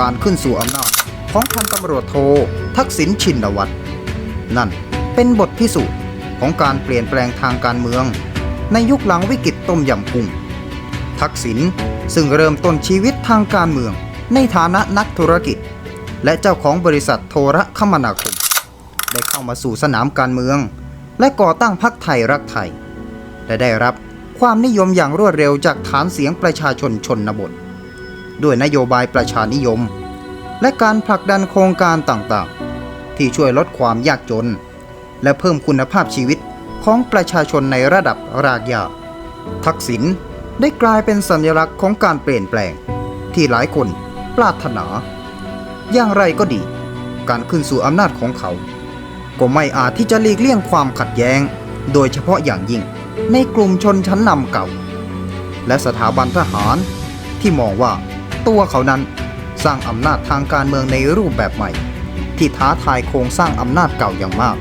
การขึ้นสู่อำนาจของพันตำรวจโททักษิณชินวัตรนั่นเป็นบทพิสูจน์ของการเปลี่ยนแปลงทางการเมือง ในยุคหลังวิกฤตต้มยำกุ้งทักษิณซึ่งเริ่มต้นชีวิตทางการเมือง ในฐานะนักธุรกิจ และเจ้าของบริษัทโทรคมนาคม ได้เข้ามาสู่สนามการเมือง และก่อตั้งพรรคไทยรักไทยและได้รับความนิยมอย่างรวดเร็วจากฐานเสียงประชาชนชนบท ด้วยนโยบายประชานิยม และการผลักดันโครงการต่างๆ ที่ช่วยลดความยากจน และเพิ่มคุณภาพชีวิตของประชาชนในระดับรากหญ้าทักษิณได้กลายเป็นสัญลักษณ์ของการเปลี่ยนแปลง ที่หลายคนปรารถนา อย่างไรก็ดี การขึ้นสู่อำนาจของเขา ก็ไม่อาจที่จะหลีกเลี่ยงความขัดแย้ง โดยเฉพาะอย่างยิ่งในกลุ่มชนชั้นนำเก่า และสถาบันทหารที่มองว่า ตัวเขานั้น สร้างอำนาจทางการเมืองในรูปแบบใหม่ ที่ท้าทายโครงสร้างอำนาจเก่าอย่างมาก